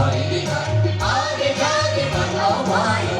Holy Ghost, all the God, but oh my.